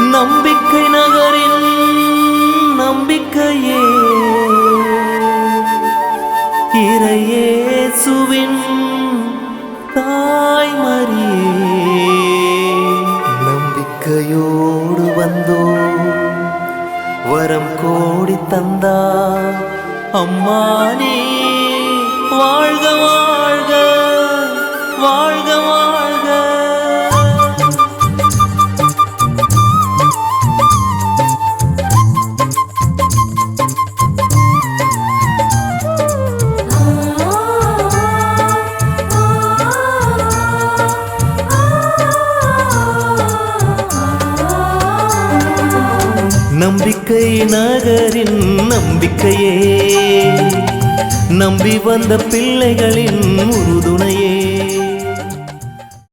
நம்பிக்கை நகரில் நம்பிக்கையே. இறையே சுவின் தாய்மரியே. நம்பிக்கையோடு வந்தோ வரம் கோடி தந்தா. அம்மானே வாழ்க வாழ்க வாழ்க வாழ்க. நம்பிக்கை நகரின் நம்பிக்கையே. நம்பி வந்த பிள்ளைகளின் உறுதுணை